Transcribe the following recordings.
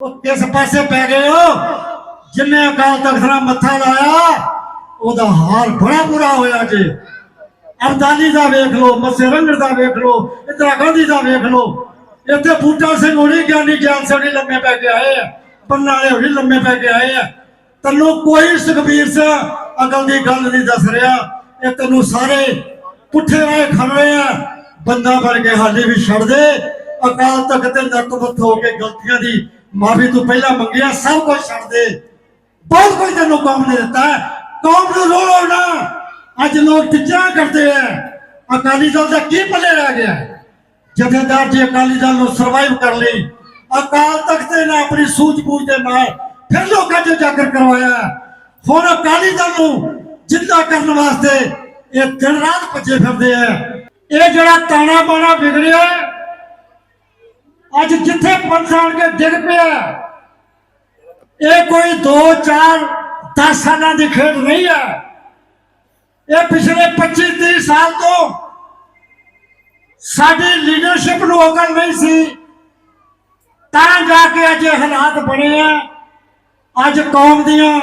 ਉਹ ਕਿਸ ਪਾਸੇ ਪੈ ਗਏ ਹੋ? ਜਿੰਨੇ ਅਕਾਲ ਤਖਤ ਨਾਲ ਮੱਥਾ ਲਾਇਆ, ਉਹਦਾ ਹਾਲ ਬੜਾ ਬੁਰਾ ਹੋਇਆ ਜੀ। ਅਰਦਾਲੀ ਦਾ ਵੇਖ ਲਓ, ਮੱਸੇ ਰੰਗੜ ਦਾ ਵੇਖ ਲਓ, ਇੰਦਰਾ ਗਾਂਧੀ ਦਾ ਵੇਖ ਲਓ। ਇੱਥੇ ਬੂਟਾ ਸਿੰਘ ਹੋਣੀ ਗਿਆਨੀ ਗਿਆਨ ਸਿੰਘ ਹੋਣੀ ਲੰਮੇ ਪੈ ਕੇ ਆਏ ਆ, ਪੰਨਾ ਹੋਣੀ ਲੰਮੇ ਪੈ ਕੇ ਆਏ ਆ। ਤੈਨੂੰ ਕੋਈ ਸੁਖਬੀਰ ਸਿੰਘ ਅਕਲ ਦੀ ਗੱਲ ਨਹੀਂ ਦੱਸ ਰਿਹਾ। ਇਹ ਤੈਨੂੰ ਸਾਰੇ ਪੁੱਠੇ ਰਾਏ ਖੜ ਰਹੇ ਆ। ਬੰਦਾ ਬਣ ਕੇ ਹਾਲੇ ਵੀ ਛੱਡ ਦੇ। ਅਕਾਲ ਤਖਤ ਤੇ ਨਤਮਤ ਹੋ ਕੇ ਗਲਤੀਆਂ ਦੀ ਮਾਫੀ ਤੂੰ ਪਹਿਲਾਂ ਮੰਗਿਆ, ਸਭ ਕੁਝ ਛੱਡ ਦੇ। ਬਹੁਤ ਕੁਝ ਤੈਨੂੰ ਕੌਮ ਨੇ ਦਿੱਤਾ। ਕੌਮ ਨੂੰ ਰੋਲੋ ਨਾ। ਅੱਜ ਲੋਕ ਟਿੱਚਰਾਂ ਕਰਦੇ ਆ। ਅਕਾਲੀ ਦਲ ਦਾ ਕੀ ਪੱਲੇ ਰਹਿ ਗਿਆ? ਜਥੇਦਾਰ ਜੀ ਅਕਾਲੀ ਦਲ ਨੂੰ ਸਰਵਾਈਵ ਕਰ ਲਈ। ਅਕਾਲ ਤਖਤ ਨੇ ਆਪਣੀ ਸੂਝ-ਬੂਝ ਦੇ ਨਾਲ ਫਿਰ ਲੋਕਾਂ 'ਚ ਜਾਗਰ ਕਰਵਾਇਆ। ਹੁਣ ਅਕਾਲੀ ਦਲ ਨੂੰ ਜਿੰਦਾ ਕਰਨ ਵਾਸਤੇ ਇਹ ਦਿਨ ਰਾਤ ਭੱਜੇ ਫਿਰਦੇ ਆ। ਇਹ ਜਿਹੜਾ ਤਾਣਾ ਬਾਣਾ ਵਿਗੜਿਆ ਅੱਜ ਜਿੱਥੇ ਪੰਥ ਆਣ ਕੇ ਡਿੱਗ ਪਿਆ। ਇਹ ਕੋਈ 2 4 10 ਸਾਲਾਂ ਦੀ ਖੇਡ ਨਹੀਂ ਹੈ। ਇਹ ਪਿਛਲੇ 25 30 ਸਾਲ ਤੋਂ ਸਾਡੀ ਲੀਡਰਸ਼ਿਪ ਨੂੰ ਅਕਲ ਨਹੀਂ ਸੀ। ਤਾਂ ਜਾ ਕੇ ਅੱਜ ਇਹ ਹਾਲਾਤ ਬਣੇ ਆ। ਅੱਜ ਕੌਮ ਦੀਆਂ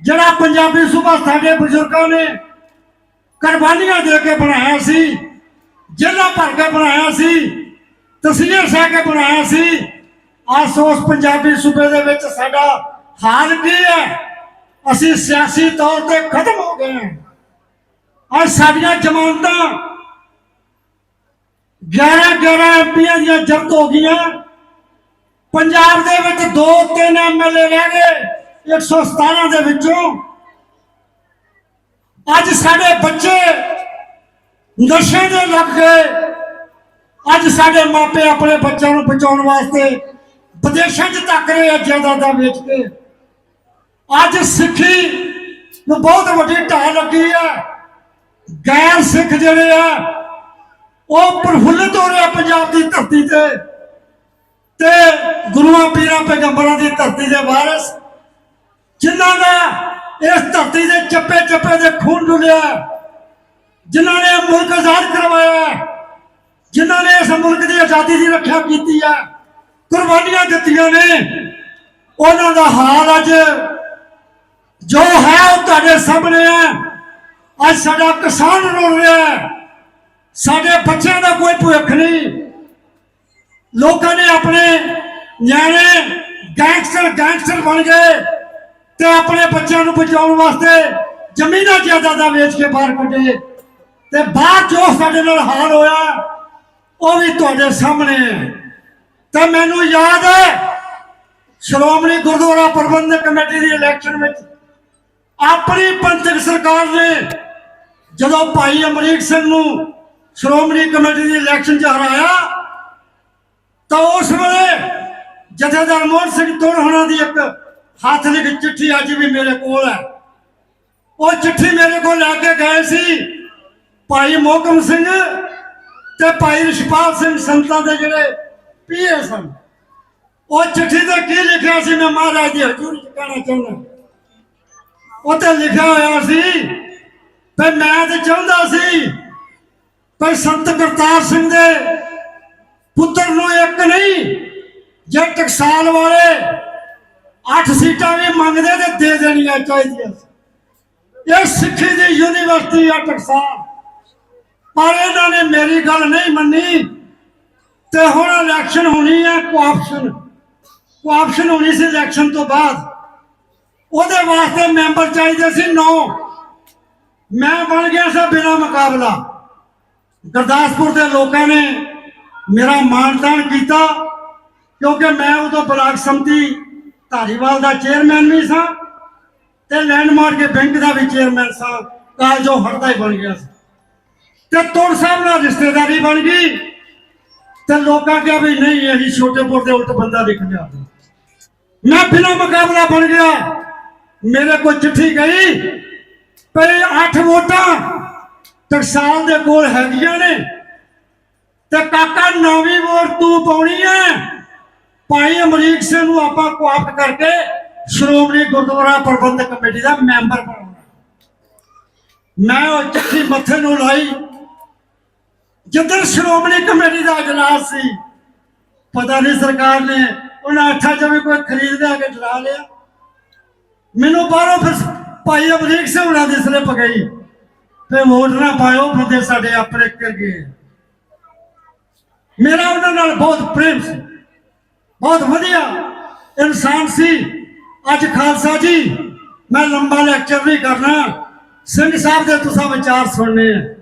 ਜਿਹੜਾ ਪੰਜਾਬੀ ਸੂਬਾ ਸਾਡੇ ਬਜ਼ੁਰਗਾਂ ਨੇ ਕੁਰਬਾਨੀਆਂ ਦੇ ਕੇ ਬਣਾਇਆ ਸੀ, ਜੇਲ੍ਹਾਂ ਭਰ ਕੇ ਬਣਾਇਆ ਸੀ ਤਸਵੀਰ ਸਹਿ ਕੇ ਬਣਾਇਆ ਸੀ। ਅੱਜ ਉਸ ਪੰਜਾਬੀ ਸੂਬੇ ਦੇ ਵਿੱਚ ਸਾਡਾ ਹਾਲ ਕੀ ਹੈ? ਅਸੀਂ ਸਿਆਸੀ ਤੌਰ ਤੇ ਖਤਮ ਹੋ ਗਏ ਹਾਂ। ਅੱਜ ਸਾਡੀਆਂ ਜ਼ਮਾਨਤਾਂ 11 11 ਐਮਪੀਆਂ ਦੀਆਂ ਜ਼ਬਤ ਹੋ ਗਈਆਂ। ਪੰਜਾਬ ਦੇ ਵਿੱਚ ਦੋ ਤਿੰਨ ਐਮਐਲਏ ਰਹਿ ਗਏ 117 ਦੇ ਵਿੱਚੋਂ। ਅੱਜ ਸਾਡੇ ਬੱਚੇ ਨਸ਼ੇ ਦੇ ਲੱਗ ਗਏ। ਅੱਜ ਸਾਡੇ ਮਾਪੇ ਆਪਣੇ ਬੱਚਿਆਂ ਨੂੰ ਬਚਾਉਣ ਵਾਸਤੇ ਵਿਦੇਸ਼ਾਂ 'ਚ ਤੱਕ ਰਹੇ ਆ ਜਾਇਦਾਦਾਂ ਵੇਚ ਕੇ। ਅੱਜ ਸਿੱਖੀ ਨੂੰ ਬਹੁਤ ਵੱਡੀ ਢਾਹ ਲੱਗੀ ਆ। ਗੈਰ ਸਿੱਖ ਜਿਹੜੇ ਆ, ਉਹ ਪ੍ਰਫੁੱਲਤ ਹੋ ਰਿਹਾ ਪੰਜਾਬ ਦੀ ਧਰਤੀ ਤੇ। ਤੇ ਗੁਰੂਆਂ ਪੀਰਾਂ ਪੈਗੰਬਰਾਂ ਦੀ ਧਰਤੀ ਦੇ ਵਾਰਿਸ, ਜਿਨ੍ਹਾਂ ਦਾ ਇਸ ਧਰਤੀ ਦੇ ਚੱਪੇ ਚੱਪੇ ਦੇ ਖੂਨ ਡੁੱਲਿਆ, ਜਿਨ੍ਹਾਂ ਨੇ ਮੁਲਕ ਆਜ਼ਾਦ ਕਰਵਾਇਆ। ਜਿਨ੍ਹਾਂ ਨੇ ਇਸ ਮੁਲਕ ਦੀ ਆਜ਼ਾਦੀ ਦੀ ਰੱਖਿਆ ਕੀਤੀ ਆ, ਕੁਰਬਾਨੀਆਂ ਦਿੱਤੀਆਂ ਨੇ, ਉਹਨਾਂ ਦਾ ਹਾਲ ਅੱਜ ਜੋ ਹੈ ਉਹ ਤੁਹਾਡੇ ਸਾਹਮਣੇ ਹੈ ਅੱਜ ਸਾਡਾ ਕਿਸਾਨ ਰੋਲ ਰਿਹਾ ਹੈ। ਸਾਡੇ ਬੱਚਿਆਂ ਦਾ ਕੋਈ ਭੁੱਖ ਨਹੀਂ। ਲੋਕਾਂ ਨੇ ਆਪਣੇ ਨਿਆਣੇ ਗੈਂਗਸਟਰ ਗੈਂਗਸਟਰ ਬਣ ਗਏ ਤੇ ਆਪਣੇ ਬੱਚਿਆਂ ਨੂੰ ਬਚਾਉਣ ਵਾਸਤੇ ਜ਼ਮੀਨਾਂ ਜਾਇਦਾਦਾਂ ਵੇਚ ਕੇ ਬਾਹਰ ਕੱਢੇ। ਤੇ ਬਾਅਦ ਜੋ ਸਾਡੇ ਨਾਲ ਹਾਲ ਹੋਇਆ ਉਹ ਵੀ ਤੁਹਾਡੇ ਸਾਹਮਣੇ ਹੈ। ਤੇ ਮੈਨੂੰ ਯਾਦ ਹੈ, ਸ਼੍ਰੋਮਣੀ ਗੁਰਦੁਆਰਾ ਪ੍ਰਬੰਧਕ ਕਮੇਟੀ ਦੀ ਇਲੈਕਸ਼ਨ ਵਿੱਚ ਆਪਣੀ ਪੰਥਕ ਸਰਕਾਰ ਨੇ ਜਦੋਂ ਭਾਈ ਅਮਰੀਕ ਸਿੰਘ ਨੂੰ ਸ਼੍ਰੋਮਣੀ ਕਮੇਟੀ ਦੀ ਇਲੈਕਸ਼ਨ 'ਚ ਹਰਾਇਆ, ਤਾਂ ਉਸ ਵੇਲੇ ਜਥੇਦਾਰ ਮੋਹਨ ਸਿੰਘ ਤੋੜ ਹੋਣਾ ਦੀ ਇੱਕ ਹੱਥ ਲਿਖ ਚਿੱਠੀ ਅੱਜ ਵੀ ਮੇਰੇ ਕੋਲ ਹੈ। ਉਹ ਚਿੱਠੀ ਮੇਰੇ ਕੋਲ ਲੈ ਕੇ ਗਏ ਸੀ। ਭਾਈ ਮੋਹਕਮ ਸਿੰਘ ਤੇ ਭਾਈ ਰਿਸ਼ਪਾਲ ਸਿੰਘ ਸੰਤਾਂ ਦੇ ਜਿਹੜੇ ਪੀਏ ਸਨ, ਉਹ ਚਿੱਠੀ ਤੇ ਕੀ ਲਿਖਿਆ ਸੀ ਮੈਂ ਮਹਾਰਾਜ ਦੀ ਹਜ਼ੂਰੀ ਚ ਕਹਿਣਾ ਚਾਹੁੰਦਾ ਉੱਤੇ ਲਿਖਿਆ ਹੋਇਆ ਸੀ ਤੇ ਮੈਂ ਤੇ ਚਾਹੁੰਦਾ ਸੀ ਪਰ ਸੰਤ ਕਰਤਾਰ ਸਿੰਘ ਦੇ ਪੁੱਤਰ ਨੂੰ ਇੱਕ ਨਹੀਂ, ਜੇ ਟਕਸਾਲ ਵਾਲੇ ਅੱਠ ਸੀਟਾਂ ਵੀ ਮੰਗਦੇ ਤੇ ਦੇ ਦੇਣੀਆਂ ਚਾਹੀਦੀਆਂ ਸੀ। ਇਹ ਸਿੱਖੀ ਦੀ ਯੂਨੀਵਰਸਿਟੀ ਆ ਟਕਸਾਲ ਪਰ ਇਹਨਾਂ ਨੇ ਮੇਰੀ ਗੱਲ ਨਹੀਂ ਮੰਨੀ। ਤੇ ਹੁਣ ਇਲੈਕਸ਼ਨ ਹੋਣੀ ਹੈ ਕੋਆਪਸ਼ਨ ਕੋਆਪਸ਼ਨ ਹੋਣੀ ਸੀ ਇਲੈਕਸ਼ਨ ਤੋਂ ਬਾਅਦ। ਉਹਦੇ ਵਾਸਤੇ ਮੈਂਬਰ ਚਾਹੀਦੇ ਸੀ 9 ਮੈਂ ਬਣ ਗਿਆ ਸੀ ਬਿਨਾ ਮੁਕਾਬਲਾ। ਗੁਰਦਾਸਪੁਰ ਦੇ ਲੋਕਾਂ ਨੇ ਮੇਰਾ ਮਾਨਤਾਨ ਕੀਤਾ, ਕਿਉਂਕਿ ਮੈਂ ਉਦੋਂ ਬਲਾਕ ਸੰਮਤੀ ਧਾਰੀਵਾਲ ਦਾ ਚੇਅਰਮੈਨ ਵੀ ਸਾਂ ਤੇ ਲੈਂਡਮਾਰਕ ਬੈਂਕ ਦਾ ਵੀ ਚੇਅਰਮੈਨ ਸਾਂ। ਕਾਲਜੋ ਹੜਦਾ ਹੀ ਬਣ ਗਿਆ ਸੀ। ਤੇ ਤੁਰ ਸਾਹਿਬ ਨਾਲ ਰਿਸ਼ਤੇਦਾਰੀ ਬਣ ਗਈ ਤੇ ਲੋਕਾਂ ਕਿਹਾ ਵੀ ਨਹੀਂ ਇਹ ਛੋਟੇਪੁਰ ਦੇ ਉਲਟ ਬੰਦਾ ਲਿਖ ਲਿਆ ਮੈਂ ਫਿਲਮ ਮੁਕਾਬਲਾ ਬਣ ਗਿਆ। ਮੇਰੇ ਕੋਲ ਚਿੱਠੀ ਗਈ ਪਰ 8 ਵੋਟਾਂ ਟਕਸਾਲ ਦੇ ਕੋਲ ਹੈਗੀਆਂ ਨੇ ਤੇ ਕਾਕਾ ਨੌਵੀਂ ਵੋਟ ਤੂੰ ਪਾਉਣੀ ਹੈ। ਭਾਈ ਅਮਰੀਕ ਸਿੰਘ ਨੂੰ ਆਪਾਂ ਕੋਆਪਟ ਕਰਕੇ ਸ਼੍ਰੋਮਣੀ ਗੁਰਦੁਆਰਾ ਪ੍ਰਬੰਧਕ ਕਮੇਟੀ ਦਾ ਮੈਂਬਰ ਬਣਾਉਣਾ। ਮੈਂ ਉਹ ਚਿੱਠੀ ਮੱਥੇ ਨੂੰ ਲਾਈ ਜਦੋਂ ਸ਼੍ਰੋਮਣੀ ਕਮੇਟੀ ਦਾ ਇਜਲਾਸ ਸੀ, ਪਤਾ ਨਹੀਂ ਸਰਕਾਰ ਨੇ ਉਹਨਾਂ ਅੱਠਾਂ ਚੋਂ ਵੀ ਕੋਈ ਖਰੀਦ ਲਿਆ ਕੇ ਡਰਾ ਲਿਆ। ਮੈਨੂੰ ਬਾਹਰੋਂ ਫਿਰ ਭਾਈ ਅਮਰੀਕ ਸਿੰਘ ਹੁਣਾਂ ਦੀ ਸਲਿੱਪ ਗਈ ਤੇ ਵੋਟ ਨਾ ਪਾਇਓ, ਬੰਦੇ ਸਾਡੇ ਆਪਣੇ ਕਰ ਗਏ ਮੇਰਾ ਉਹਨਾਂ ਨਾਲ ਬਹੁਤ ਪ੍ਰੇਮ ਸੀ, ਬਹੁਤ ਵਧੀਆ ਇਨਸਾਨ ਸੀ। ਅੱਜ ਖਾਲਸਾ ਜੀ, ਮੈਂ ਲੰਬਾ ਲੈਕਚਰ ਨਹੀਂ ਕਰਨਾ। ਸਿੰਘ ਸਾਹਿਬ ਦੇ ਤੁਸੀਂ ਵਿਚਾਰ ਸੁਣਨੇ ਆ।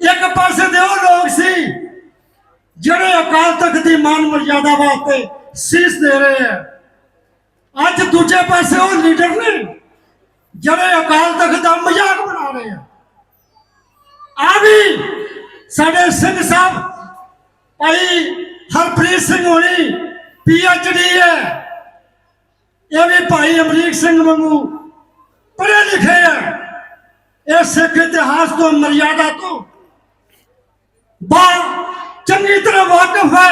ਇੱਕ ਪਾਸੇ ਦੇ ਉਹ ਲੋਕ ਸੀ ਜਿਹੜੇ ਅਕਾਲ ਤਖਤ ਦੀ ਮਾਨ ਮਰਜ਼ਾਦਾ ਵਾਸਤੇ ਸੀਸ ਦੇ ਰਹੇ ਆ। ਅੱਜ ਦੂਜੇ ਪਾਸੇ ਉਹ ਲੀਡਰ ਨੇ ਜਿਹੜੇ ਅਕਾਲ ਤਖਤ ਦਾ ਮਜ਼ਾਕ ਬਣਾ ਰਹੇ ਆ। ਆ ਵੀ ਸਾਡੇ ਸਿੰਘ ਸਾਹਿਬ, ਭਾਈ ਹਰਪ੍ਰੀਤ ਸਿੰਘ ਹੋਣੀ ਡੀ ਹੈ। ਇਹ ਵੀ ਭਾਈ ਅਮਰੀਕ ਸਿੰਘ ਵਾਂਗੂ ਪੜ੍ਹੇ ਲਿਖੇ ਆ। ਇਹ ਸਿੱਖ ਇਤਿਹਾਸ ਤੋਂ ਮਰਿਆਦਾ ਤੋਂ ਬਾ ਚੰਗੀ ਤਰ੍ਹਾਂ ਵਾਕਿਫ ਹੈ।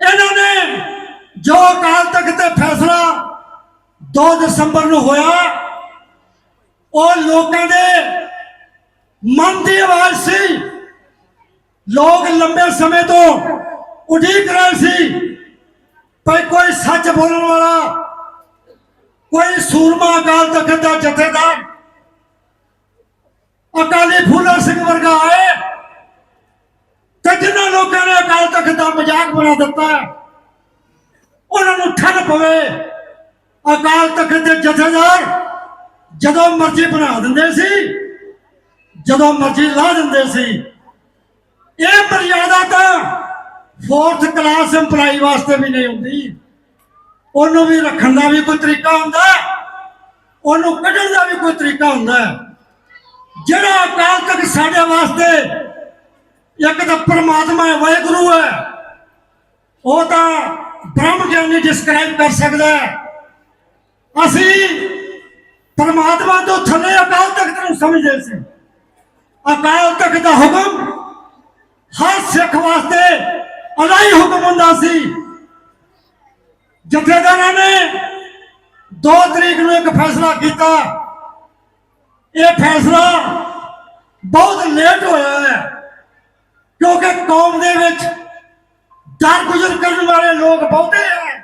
ਇਹਨਾਂ ਨੇ ਜੋ ਅਕਾਲ ਤਖਤ ਤੇ ਫੈਸਲਾ 2 ਦਸੰਬਰ ਨੂੰ ਹੋਇਆ, ਉਹ ਲੋਕਾਂ ਦੇ ਮਨ ਦੀ ਆਵਾਜ਼ ਸੀ। ਲੋਕ ਲੰਬੇ ਸਮੇਂ ਤੋਂ ਉਡੀਕ ਰਹੇ ਸੀ ਪਰ ਕੋਈ ਸੱਚ ਬੋਲਣ ਵਾਲਾ, ਕੋਈ ਸੂਰਮਾ ਅਕਾਲ ਤਖਤ ਦਾ ਜਥੇਦਾਰ ਅਕਾਲੀ ਫੂਲਾ ਸਿੰਘ ਵਰਗਾ ਆਏ ਤੇ ਜਿਨ੍ਹਾਂ ਲੋਕਾਂ ਨੇ ਅਕਾਲ ਤਖਤ ਦਾ ਮਜ਼ਾਕ ਬਣਾ ਦਿੱਤਾ ਉਹਨਾਂ ਨੂੰ ਠੱਲ ਪਵੇ। ਅਕਾਲ ਤਖਤ ਦੇ ਜਥੇਦਾਰ ਜਦੋਂ ਮਰਜ਼ੀ ਬਣਾ ਦਿੰਦੇ ਸੀ, ਜਦੋਂ ਮਰਜ਼ੀ ਲਾ ਦਿੰਦੇ ਸੀ। ਇਹ ਮਰਿਆਦਾ ਤਾਂ ਫੋਰਥ ਕਲਾਸ EMPLOYE ਵਾਸਤੇ ਵੀ ਨਹੀਂ ਹੁੰਦੀ। ਉਹਨੂੰ ਵੀ ਰੱਖਣ ਦਾ ਵੀ ਕੋਈ ਤਰੀਕਾ ਹੁੰਦਾ ਉਹਨੂੰ ਕੱਢਣ ਦਾ ਵੀ ਕੋਈ ਤਰੀਕਾ ਹੁੰਦਾ ਜਿਹੜਾ ਅਕਾਲ ਤਖਤ ਸਾਡੇ ਵਾਸਤੇ ਇੱਕ ਤਾਂ ਪਰਮਾਤਮਾ ਹੈ, ਵਾਹਿਗੁਰੂ ਹੈ, ਉਹ ਤਾਂ ਬ੍ਰਹਮ ਗਿਆਨੀ ਡਿਸਕ੍ਰਾਈਬ ਕਰ ਸਕਦਾ ਹੈ। ਅਸੀਂ ਪਰਮਾਤਮਾ ਤੋਂ ਥੱਲੇ ਅਕਾਲ ਤਖਤ ਨੂੰ ਸਮਝਦੇ ਸੀ। ਅਕਾਲ ਤਖਤ ਦਾ ਹੁਕਮ ਹਰ ਸਿੱਖ ਵਾਸਤੇ ਅਲਾਈ ਹੁਕਮ ਹੁੰਦਾ ਸੀ। ਜਥੇਦਾਰਾਂ ਨੇ 2 ਤਰੀਕ ਨੂੰ ਇੱਕ ਫੈਸਲਾ ਕੀਤਾ। ਇਹ ਫੈਸਲਾ ਬਹੁਤ ਲੇਟ ਹੋਇਆ ਹੈ, ਕਿਉਂਕਿ ਕੌਮ ਦੇ ਵਿੱਚ ਡਰ ਗੁਜ਼ਰ ਕਰਨ ਵਾਲੇ ਲੋਕ ਬਹੁਤੇ ਹੈ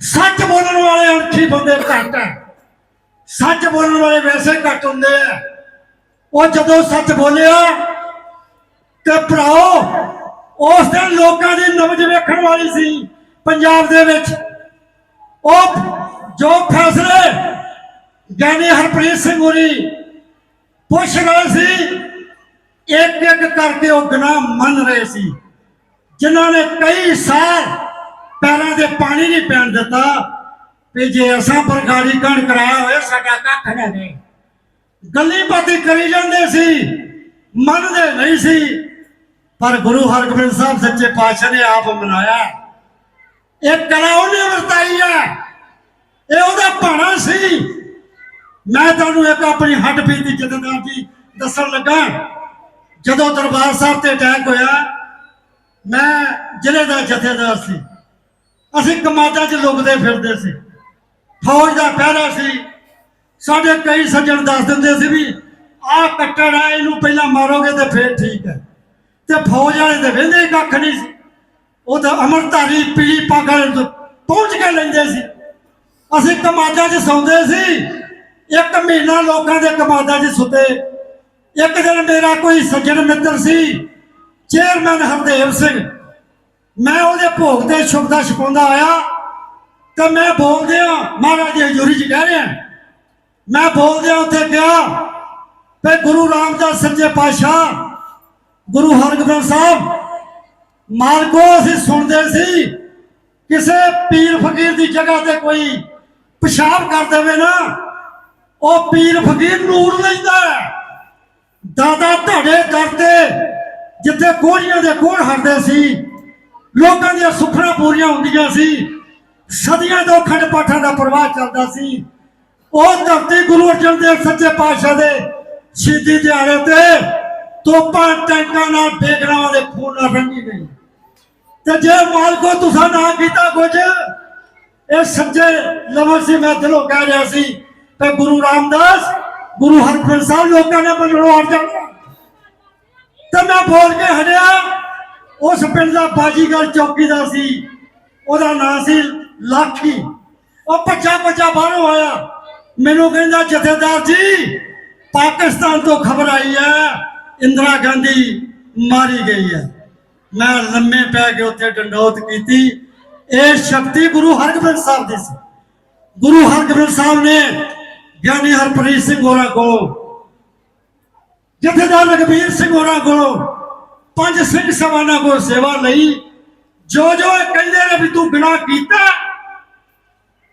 ਸੱਚ ਬੋਲਣ ਵਾਲੇ ਅਣਖੀ ਬੰਦੇ ਘੱਟ ਹੈ ਸੱਚ ਬੋਲਣ ਵਾਲੇ ਵੈਸੇ ਘੱਟ ਹੁੰਦੇ ਆ। ਉਹ ਜਦੋਂ ਸੱਚ ਬੋਲਿਆ ਤੇ ਭਰਾਓ, ਉਸ ਦਿਨ ਲੋਕਾਂ ਦੀ ਨਬਜ ਵੇਖਣ ਵਾਲੀ ਸੀ ਪੰਜਾਬ ਦੇ ਵਿੱਚ। ਉਹ ਜੋ ਫੈਸਲੇ ਗਿਆਨੀ ਹਰਪ੍ਰੀਤ ਸਿੰਘ ਹੋਰੀ। ਪੁੱਛ ਰਹੇ ਸੀ ਇੱਕ ਇੱਕ ਕਰਕੇ ਉਹ ਗੁਨਾਹ ਮੰਨ ਰਹੇ ਸੀ। ਜਿਨ੍ਹਾਂ ਨੇ ਕਈ ਸਾਲ ਪੈਰਾਂ ਦੇ ਪਾਣੀ ਨਹੀਂ ਪੈਣ ਦਿੱਤਾ, ਵੀ ਜੇ ਅਸਾਂ ਬਰਗਾੜੀ ਕਣ ਕਰਾਇਆ ਹੋਇਆ, ਸਾਡਾ ਕੱਖ ਨਾ ਦੇ ਗੱਲੀ ਬਾਤੀ ਕਰੀ ਜਾਂਦੇ ਸੀ, ਮੰਨਦੇ ਨਹੀਂ ਸੀ। ਪਰ ਗੁਰੂ ਹਰਗੋਬਿੰਦ ਸਾਹਿਬ ਸੱਚੇ ਪਾਤਸ਼ਾਹ ਨੇ ਆਪ ਮਨਾਇਆ। ਇਹ ਕਲਾ ਉਹਨੇ ਵਰਤਾਈ ਹੈ ਇਹ ਉਹਦਾ ਭਾਣਾ ਸੀ। ਮੈਂ ਤੁਹਾਨੂੰ ਇੱਕ ਆਪਣੀ ਹੱਡ ਬੀਤੀ ਜਥੇਦਾਰ ਜੀ ਦੱਸਣ ਲੱਗਾ, ਜਦੋਂ ਦਰਬਾਰ ਸਾਹਿਬ ਤੇ ਅਟੈਕ ਹੋਇਆ, ਮੈਂ ਜ਼ਿਲ੍ਹੇ ਦਾ ਜਥੇਦਾਰ ਸੀ। ਅਸੀਂ ਕਮਾਦਾਂ 'ਚ ਲੁਕਦੇ ਫਿਰਦੇ ਸੀ। ਫੌਜ ਦਾ ਪਹਿਰਾ ਸੀ। ਸਾਡੇ ਕਈ ਸੱਜਣ ਦੱਸ ਦਿੰਦੇ ਸੀ ਵੀ, ਆਹ ਕੱਟੜ ਆ, ਇਹਨੂੰ ਪਹਿਲਾਂ ਮਾਰੋਗੇ ਤੇ ਫੇਰ ਠੀਕ ਹੈ। ਤੇ ਫੌਜ ਵਾਲੇ ਤੇ ਵਹਿੰਦੇ ਕੱਖ ਨਹੀਂ ਸੀ। ਉਹ ਤਾਂ ਅਮਰਧਾਰੀ ਪੀਲੀ ਪੱਗ ਪਹੁੰਚ ਕੇ ਲੈਂਦੇ ਸੀ। ਅਸੀਂ ਕਮਾਦਾਂ 'ਚ ਸੌਂਦੇ ਸੀ। ਇੱਕ ਮਹੀਨਾ ਲੋਕਾਂ ਦੇ ਕਮਾਦਾਂ 'ਚ ਸੁੱਤੇ। ਇੱਕ ਦਿਨ ਮੇਰਾ ਕੋਈ ਸੱਜਣ ਮਿੱਤਰ ਸੀ, ਚੇਅਰਮੈਨ ਹਰਦੇਵ ਸਿੰਘ। ਮੈਂ ਉਹਦੇ ਭੋਗ ਤੇ ਸ਼ੁਭ ਦਾ ਛਪਾਉਂਦਾ ਆਇਆ ਤੇ ਮੈਂ ਬੋਲਦਿਆਂ, ਮਹਾਰਾਜ ਦੀ ਹਜ਼ੂਰੀ 'ਚ ਕਹਿ ਰਿਹਾ, ਮੈਂ ਬੋਲਦਿਆਂ ਉੱਥੇ ਗਿਆ ਤੇ ਗੁਰੂ ਰਾਮਦਾਸ ਸੱਚੇ ਪਾਤਸ਼ਾਹ, ਗੁਰੂ ਹਰਗੋਬਿੰਦ ਸਾਹਿਬ, ਮਾਲਕੋ ਅਸੀਂ ਸੁਣਦੇ ਸੀ, ਕਿਸੇ ਪੀਰ ਫਕੀਰ ਦੀ ਜਗ੍ਹਾ ਤੇ ਕੋਈ ਪਿਸ਼ਾਬ ਕਰ ਦੇਵੇ ਨਾ ਉਹ ਪੀਰ ਫਕੀਰ ਨੂਰ ਲੈਂਦਾ ਦਾਦਾ ਧੜੇ ਦਰ ਜਿੱਥੇ ਕੋਹੜੀਆਂ ਦੇ ਕੋਹੜ ਹਰਦੇ ਸੀ, ਲੋਕਾਂ ਦੀਆਂ ਸੁੱਖਣਾ ਪੂਰੀਆਂ ਹੁੰਦੀਆਂ ਸੀ, ਸਦੀਆਂ ਤੋਂ ਖੰਡ ਪਾਠਾਂ ਦਾ ਪ੍ਰਵਾਹ ਚੱਲਦਾ ਸੀ। ਉਹ ਧਰਤੀ ਗੁਰੂ ਅਰਜਨ ਦੇਵ ਸੱਚੇ ਪਾਤਸ਼ਾਹ ਦੇ ਸ਼ਹੀਦੀ ਦਿਹਾੜੇ ਤੇ ਤੋਪਾਂ ਟੈਂਕਾਂ ਨਾਲ ਬੇਗਰਾਵਾਂ ਦੇ ਖੂਨ ਨਾਲ ਰੰਗੀ ਗਈ। ਤੇ ਜੇ ਮਾਲਕੋ ਤੁਸੀਂ ਨਾ ਕੀਤਾ ਕੁਝ, ਇਹ ਸੱਚੇ ਲਵਰ ਸੀ, ਮੈਂ ਦਿਲੋਂ ਕਹਿ ਰਿਹਾ ਸੀ। ਤੇ ਗੁਰੂ ਰਾਮਦਾਸ, ਗੁਰੂ ਹਰਗੋਬਿੰਦ ਸਾਹਿਬ ਲੋਕਾਂ ਨੇ ਮੰਨਣੋਂ ਹਟ ਜਾਣਾ। ਤੇ ਮੈਂ ਬੋਲ ਕੇ ਹਟਿਆ, ਉਸ ਪਿੰਡ ਦਾ ਬਾਜੀਗਰ ਚੌਕੀਦਾਰ ਸੀ, ਉਹਦਾ ਨਾਂ ਸੀ ਲਾਖੀ ਉਹ ਭੱਜਾ ਭੱਜਾ ਬਾਹਰੋਂ ਆਇਆ। ਮੈਨੂੰ ਕਹਿੰਦਾ, ਜਥੇਦਾਰ ਜੀ, ਪਾਕਿਸਤਾਨ ਤੋਂ ਖਬਰ ਆਈ ਹੈ, ਇੰਦਰਾ ਗਾਂਧੀ ਮਾਰੀ ਗਈ ਹੈ। ਮੈਂ ਲੰਮੇ ਪੈ ਕੇ ਉੱਥੇ ਡੰਡੌਤ ਕੀਤੀ। ਇਹ ਸ਼ਕਤੀ ਗੁਰੂ ਹਰਗੋਬਿੰਦ ਸਾਹਿਬ ਦੀ ਸੀ। ਗੁਰੂ ਹਰਗੋਬਿੰਦ ਸਾਹਿਬ ਨੇ ਗਿਆਨੀ ਹਰਪ੍ਰੀਤ ਸਿੰਘ ਹੋਰਾਂ ਕੋਲੋਂ, ਜਥੇਦਾਰ ਲਖਬੀਰ ਸਿੰਘ ਹੋਰਾਂ ਕੋਲੋਂ, ਪੰਜ ਸਿੰਘ ਸਵਾਨਾਂ ਕੋਲ ਸੇਵਾ ਲਈ, ਜੋ ਜੋ ਕਹਿੰਦੇ ਨੇ ਵੀ ਤੂੰ ਗੁਨਾਹ ਕੀਤਾ,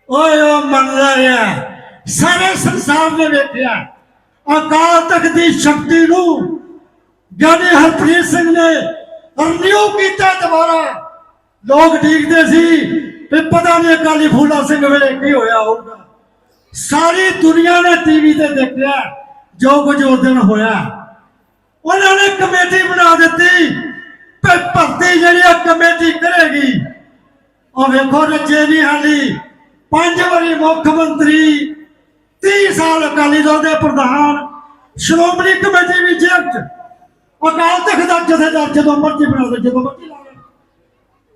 ਓਏ ਉਹ ਮੰਨਦਾ ਰਿਹਾ, ਸਾਰੇ ਸੰਸਾਰ ਨੇ ਵੇਖਿਆ, ਅਕਾਲ ਤਖਤ ਦੀ ਸ਼ਕਤੀ ਨੂੰ ਗਿਆਨੀ ਹਰਪ੍ਰੀਤ ਸਿੰਘ ਨੇ ਰਿਨਿਊ ਕੀਤਾ ਦੁਬਾਰਾ। ਲੋਕ ਠੀਕਦੇ ਸੀ ਵੀ ਪਤਾ ਨਹੀਂ ਅਕਾਲੀ ਫੂਲਾ ਸਿੰਘ ਵੇਲੇ ਕੀ ਹੋਇਆ ਹੋਊਗਾ। ਸਾਰੀ ਦੁਨੀਆ ਨੇ ਟੀਵੀ ਤੇ ਦੇਖਿਆ ਜੋ ਕੁਝ ਉਸ ਦਿਨ ਹੋਇਆ। ਉਹਨਾਂ ਨੇ ਕਮੇਟੀ ਬਣਾ ਦਿੱਤੀ ਤੇ ਭਰਤੀ ਜਿਹੜੀ ਆ ਕਮੇਟੀ ਕਰੇਗੀ। ਉਹ ਵੇਖੋ ਰੱਜੇ ਨਹੀਂ ਹਾਲੀ ਪੰਜ ਵਾਰੀ ਮੁੱਖ ਮੰਤਰੀ 30 ਸਾਲ ਅਕਾਲੀ ਦਲ ਦੇ ਪ੍ਰਧਾਨ, ਸ਼੍ਰੋਮਣੀ ਕਮੇਟੀ ਵੀ ਜੇਲ੍ਹ ਚ ਅਕਾਲ ਤਖਤ ਦਾ ਜਥੇਦਾਰ ਜਦੋਂ ਮਰਜ਼ੀ ਬਣਾ ਦੇ, ਜਦੋਂ ਮਰਜ਼ੀ ਲਾ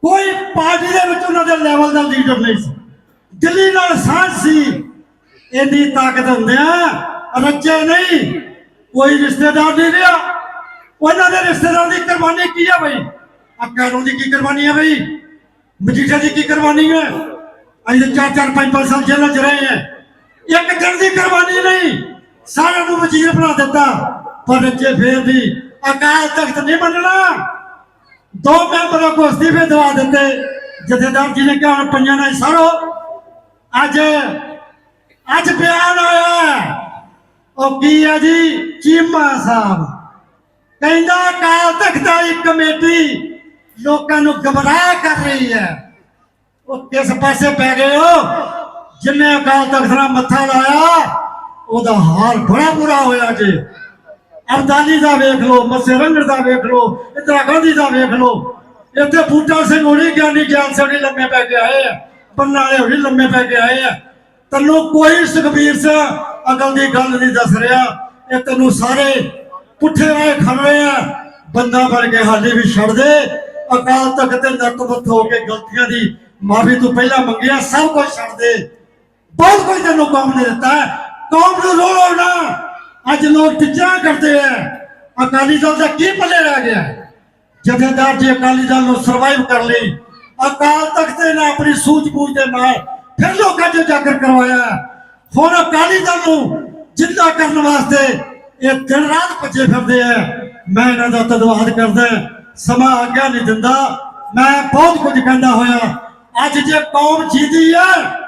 ਕੋਈ ਪਾਰਟੀ ਦੇ ਵਿੱਚ ਉਹਨਾਂ ਦੇ ਲੈਵਲ ਦਾ ਲੀਡਰ ਨਹੀਂ ਸੀ। ਦਿੱਲੀ ਨਾਲ ਸਾਂਝ ਸੀ। ਇੰਨੀ ਤਾਕਤ ਹੁੰਦੇ ਆ ਰੱਜੇ ਨਹੀਂ। ਕੋਈ ਰਿਸ਼ਤੇਦਾਰ ਨਹੀਂ ਰਿਹਾ। ਉਹਨਾਂ ਦੇ ਰਿਸ਼ਤੇਦਾਰ ਦੀ ਕੁਰਬਾਨੀ ਕੀ ਆ ਬਈ? ਅਕਾਲੋਂ ਦੀ ਕੀ ਕੁਰਬਾਨੀ ਆ ਬਈ? ਮਜੀਠਾ ਦੀ ਕੀ ਕੁਰਬਾਨੀ ਹੈ ਅਸੀਂ ਤਾਂ ਚਾਰ ਚਾਰ, ਪੰਜ ਪੰਜ ਸਾਲ ਜੇਲ੍ਹਾਂ 'ਚ ਰਹੇ ਹਾਂ ਇੱਕ ਦਿਨ ਦੀ ਕੁਰਬਾਨੀ ਨਹੀਂ। ਸਾਰਿਆਂ ਨੂੰ ਵਜ਼ੀਰ ਬਣਾ ਦਿੱਤਾ। ਪਰ ਰੱਜੇ ਫੇਰ ਵੀ ਅਕਾਲ ਤਖਤ ਨਹੀਂ ਮੰਨਣਾ, ਦੋ ਮੈਂਬਰਾਂ ਕੋ ਅਸਤੀਫੇ ਦਵਾ ਦਿੱਤੇ। ਜਥੇਦਾਰ ਜੀ ਨੇ ਕਿਹਾ, ਹੁਣ ਪੰਜਾਂ ਨਾਲ ਸਾਰੋ ਅੱਜ ਅੱਜ ਬਿਆਨ ਆਇਆ ਉਹ ਕੀ ਆ ਜੀ? ਚੀਮਾ ਸਾਹਿਬ। ਕਹਿੰਦਾ ਅਕਾਲ ਤਖਤ ਦੀ ਕਮੇਟੀ ਲੋਕਾਂ ਨੂੰ ਗਮਰਾਹ ਕਰ ਰਹੀ ਹੈ। ਉਹ ਕਿਸ ਪਾਸੇ ਪੈ ਗਏ ਹੋ? ਜਿੰਨੇ ਅਕਾਲ ਤਖਤ ਨਾਲ ਮੱਥਾ ਲਾਇਆ, ਉਹਦਾ ਹਾਲ ਬੜਾ ਬੁਰਾ ਹੋਇਆ ਜੀ। ਅਰਦਾਲੀ ਦਾ ਵੇਖ ਲਓ, ਮੱਸੇ ਰੰਗੜ ਦਾ ਵੇਖ ਲਓ, ਇੰਦਰਾ ਗਾਂਧੀ ਦਾ ਵੇਖ ਲਓ। ਇੱਥੇ ਬੂਟਾ ਸਿੰਘ ਹੋਣੀ, ਗਿਆਨੀ ਗਿਆਨ ਸਿੰਘ ਲੰਮੇ ਪੈ ਕੇ ਆਏ ਆ। ਪੰਨਾ ਵਾਲੇ ਹੋਣੀ ਲੰਮੇ ਪੈ ਕੇ ਆਏ ਆ। ਤੈਨੂੰ ਕੋਈ ਸੁਖਬੀਰ ਸਿੰਘ ਅਕਲ ਦੀ ਗੱਲ ਨਹੀਂ ਦੱਸ ਰਿਹਾ। ਇਹ ਤੈਨੂੰ ਸਾਰੇ ਪੁੱਠੇ ਰਾਹ ਖੜ ਰਹੇ ਆ। ਬੰਦਾ ਬਣ ਕੇ ਹਾਲੇ ਵੀ ਛੱਡ ਦੇ। ਅਕਾਲ ਤਖਤ ਤੇ ਨਤਮਤ ਹੋ ਕੇ ਗਲਤੀਆਂ ਦੀ ਮਾਫੀ ਤੂੰ ਪਹਿਲਾਂ ਮੰਗਿਆ, ਸਭ ਕੁਝ ਛੱਡ ਦੇ। ਬਹੁਤ ਕੁਝ ਤੈਨੂੰ ਕੌਮ ਨੇ ਦਿੱਤਾ ਕੌਮ ਨੂੰ ਰੋਲੋ ਨਾ। ਅੱਜ ਲੋਕ ਟਿੱਚਰਾਂ ਕਰਦੇ ਆ। ਅਕਾਲੀ ਦਲ ਦਾ ਕੀ ਪੱਲੇ ਰਹਿ ਗਿਆ? ਜਥੇਦਾਰ ਜੀ ਅਕਾਲੀ ਦਲ ਨੂੰ ਸਰਵਾਈਵ ਕਰ ਲਈ। ਅਕਾਲ ਤਖਤ ਨੇ ਆਪਣੀ ਸੂਝ-ਬੂਝ ਦੇ ਨਾਲ ਫਿਰ ਲੋਕਾਂ 'ਚ ਜਾਗਰ ਕਰਵਾਇਆ। ਹੁਣ ਅਕਾਲੀ ਦਲ ਨੂੰ ਜਿੰਦਾ ਕਰਨ ਵਾਸਤੇ ਇਹ ਦਿਨ ਰਾਤ ਭੱਜੇ ਫਿਰਦੇ ਆ। ਮੈਂ ਇਹਨਾਂ ਦਾ ਧੰਨਵਾਦ ਕਰਦਾ ਸਮਾਂ ਆਗਿਆ ਨਹੀਂ ਦਿੰਦਾ। ਮੈਂ ਬਹੁਤ ਕੁਝ ਕਹਿੰਦਾ ਹੋਇਆ। ਅੱਜ ਜੇ ਕੌਮ ਜੀਦੀ ਹੈ